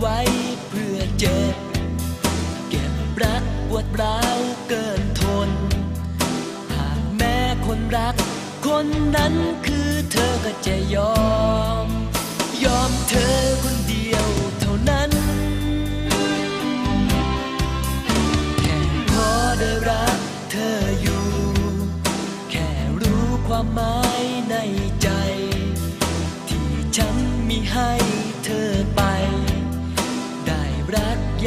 ไว้เพื่อเจ็บ เก็บรักปวดร้าวเกินทน หากแม้คนรัก คนนั้นคือเธอก็จะยอม ยอมเธอคนเดียวเท่านั้น แค่ขอได้รักเธออยู่ แค่รู้ความหมาย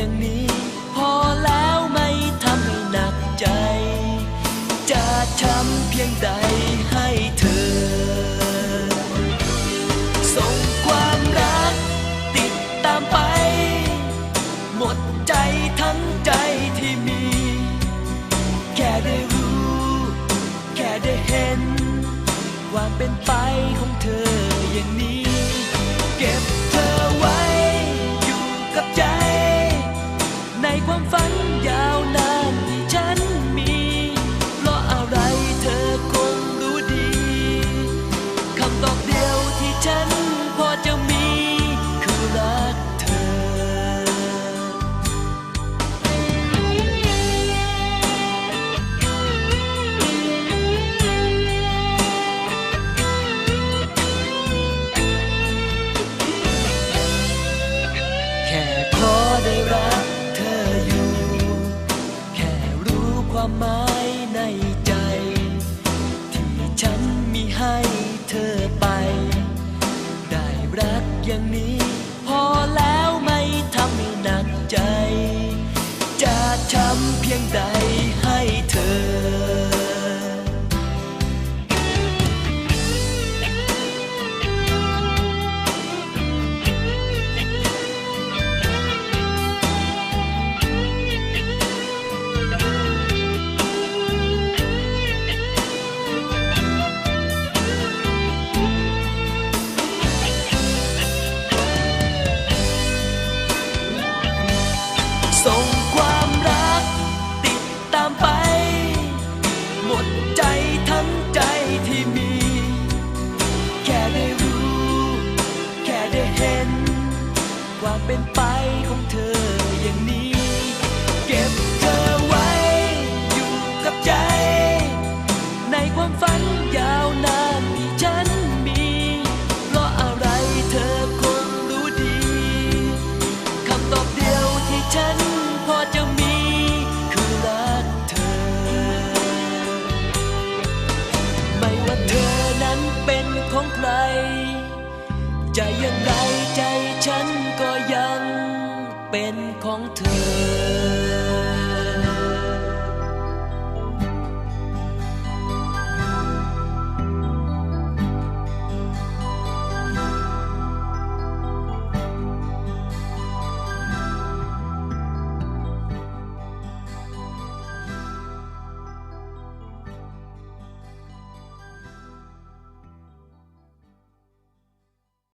อย่างนี้ พอแล้วไม่ทำให้หนักใจ จะช้ำเพียงใดให้เธอ ส่งความรัก ติดตามไป หมดใจทั้งใจที่มี แค่ได้รู้ แค่ได้เห็น ความเป็นไปของเธออย่างนี้ เก็บ นี้ พอแล้ว เห็นความเป็นไปของเธออย่างนี้ ใจฉันก็ยังเป็นของเธอ